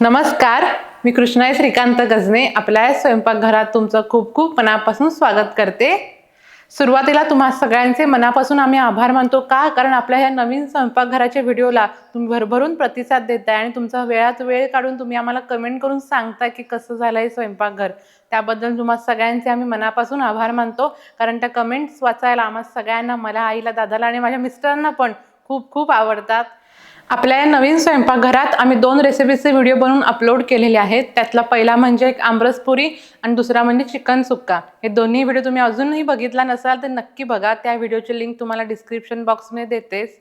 नमस्कार मी कृष्णाई श्रीकांत गजने. आपल्या स्वयंपाकघरात तुमचं खूप खूप मनापासून स्वागत करते. सुरुवातीला तुम्हा सगळ्यांचे मनापासून आम्ही आभार मानतो का? कारण आपल्या ह्या नवीन स्वयंपाकघराच्या व्हिडिओला तुम्ही भरभरून प्रतिसाद देताय आणि तुमचा वेळात वेळ काढून तुम्ही आम्हाला कमेंट करून सांगताय की कसं झालं आहे स्वयंपाकघर. त्याबद्दल तुम्हा सगळ्यांचे आम्ही मनापासून आभार मानतो. कारण त्या कमेंट्स वाचायला आम्हा सगळ्यांना मला आईला दादाला आणि माझ्या मिस्टरांना पण खूप खूप आवडतात. आपल्या या नवीन स्वयंपाकघरात आम्ही दोन रेसिपीचे व्हिडिओ बनवून अपलोड केलेले आहेत. त्यातला पहिला म्हणजे एक आमरसपुरी आणि दुसरा म्हणजे चिकन सुक्का. हे दोन्ही व्हिडिओ तुम्ही अजूनही बघितला नसाल तर नक्की बघा. त्या व्हिडिओची लिंक तुम्हाला डिस्क्रिप्शन बॉक्समध्ये देतेच.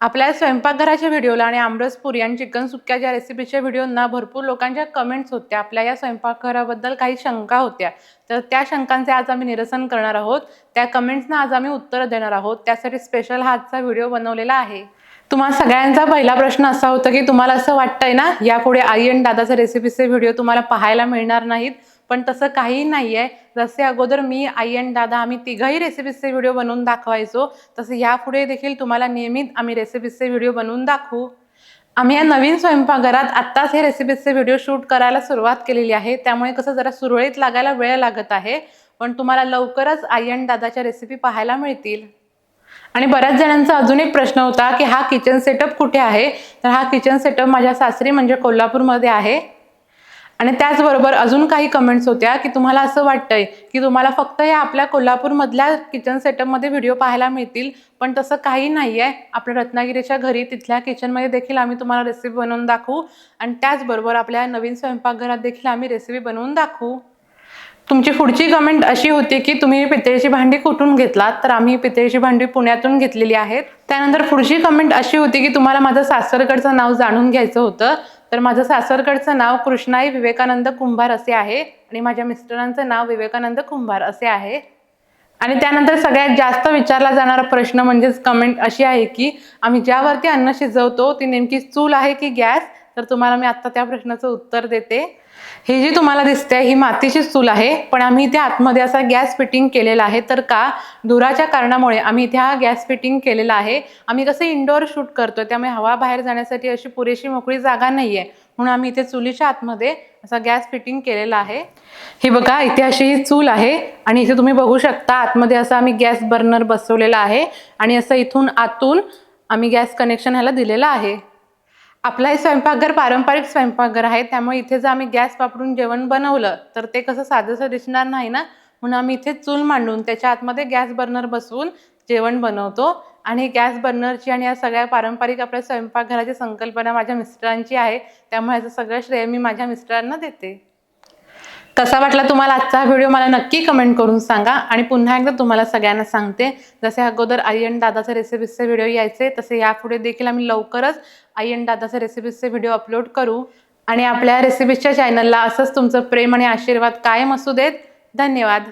आपल्या स्वयंपाकघराच्या व्हिडिओला आणि आमरसपुरी आणि चिकन सुक्क्याच्या रेसिपीच्या व्हिडिओंना भरपूर लोकांच्या कमेंट्स होत्या. आपल्या या स्वयंपाकघराबद्दल काही शंका होत्या. तर त्या शंकांचे आज आम्ही निरसन करणार आहोत. त्या कमेंट्सना आज आम्ही उत्तरं देणार आहोत. त्यासाठी स्पेशल हा आजचा व्हिडिओ बनवलेला आहे. तुम्हा सगळ्यांचा पहिला प्रश्न असा होता की तुम्हाला असं वाटतंय ना यापुढे आई आणि दादाचे रेसिपीचे व्हिडिओ तुम्हाला पाहायला मिळणार नाहीत. पण तसं काहीही नाही आहे जसे अगोदर मी आई आणि दादा आम्ही तिघही रेसिपीजचे व्हिडिओ बनवून दाखवायचो तसं यापुढे देखील तुम्हाला नियमित आम्ही रेसिपीजचे व्हिडिओ बनवून दाखवू. आम्ही या नवीन स्वयंपाकघरात आत्ताच हे रेसिपीजचे व्हिडिओ शूट करायला सुरुवात केलेली आहे. त्यामुळे कसं जरा सुरळीत लागायला वेळ लागत आहे. पण तुम्हाला लवकरच आई आणि दादाच्या रेसिपी पाहायला मिळतील. आणि बऱ्याच जणांचा अजून एक प्रश्न होता की हा किचन सेटअप कुठे आहे? तर हा किचन सेटअप माझ्या सासरी म्हणजे कोल्हापूरमध्ये आहे. आणि त्याचबरोबर अजून काही कमेंट्स होत्या की तुम्हाला असं वाटतंय की तुम्हाला फक्त या आपल्या कोल्हापूरमधल्या किचन सेटअपमध्ये व्हिडिओ पाहायला मिळतील पण तसं काही नाही आहे आपल्या रत्नागिरीच्या घरी तिथल्या किचनमध्ये देखील आम्ही तुम्हाला रेसिपी बनवून दाखवू. आणि त्याचबरोबर आपल्या नवीन स्वयंपाकघरात देखील आम्ही रेसिपी बनवून दाखवू. तुमची पुढची कमेंट अशी होती की तुम्ही पितळेची भांडी कुठून घेतलात? तर आम्ही पितळेची भांडी पुण्यातून घेतलेली आहेत. त्यानंतर पुढची कमेंट अशी होती की तुम्हाला माझं सासरकडचं नाव जाणून घ्यायचं होतं. तर माझं सासरकडचं नाव कृष्णाई विवेकानंद कुंभार असे आहे आणि माझ्या मिस्टरांचं नाव विवेकानंद कुंभार असे आहे. आणि त्यानंतर सगळ्यात जास्त विचारला जाणारा प्रश्न म्हणजेच कमेंट अशी आहे की आम्ही ज्यावरती अन्न शिजवतो ती नेमकी चूल आहे की गॅस? तर तुम्हाला मी आत्ता त्या प्रश्नाचं उत्तर देते. ही जी तुम्हाला दिसते ही मातीची चूल आहे पण आम्ही इथे आतमध्ये असा गॅस फिटिंग केलेला आहे तर का धुराच्या कारणामुळे आम्ही इथे हा गॅस फिटिंग केलेला आहे. आम्ही कसं इनडोअर शूट करतो त्यामुळे हवा बाहेर जाण्यासाठी अशी पुरेशी मोकळी जागा नाही आहे म्हणून आम्ही इथे चुलीच्या आतमध्ये असा गॅस फिटिंग केलेला आहे. हे बघा इथे अशी ही चूल आहे आणि इथे तुम्ही बघू शकता आतमध्ये असं आम्ही गॅस बर्नर बसवलेला आहे आणि असं इथून आतून आम्ही गॅस कनेक्शन ह्याला दिलेलं आहे. आपला हे स्वयंपाकघर पारंपरिक स्वयंपाकघर आहे त्यामुळे इथे जर आम्ही गॅस वापरून जेवण बनवलं तर ते कसं साधंसं दिसणार नाही ना? म्हणून आम्ही इथे चूल मांडून त्याच्या आतमध्ये गॅस बर्नर बसवून जेवण बनवतो. आणि गॅस बर्नरची आणि या सगळ्या पारंपरिक आपल्या स्वयंपाकघराची संकल्पना माझ्या मिस्टरांची आहे. त्यामुळे याचं सगळं श्रेय मी माझ्या मिस्टरांना देते. कसा वाटला तुम्हाला आजचा व्हिडिओ मला नक्की कमेंट करून सांगा. आणि पुन्हा एकदा तुम्हाला सगळ्यांना सांगते जसे अगोदर आई आणि दादाचे रेसिपीजचे व्हिडिओ यायचे तसे यापुढे देखील आम्ही लवकरच आई आणि दादाचे रेसिपीजचे व्हिडिओ अपलोड करू. आणि आपल्या रेसिपीजच्या चॅनलला असंच तुमचं प्रेम आणि आशीर्वाद कायम असू देत. धन्यवाद.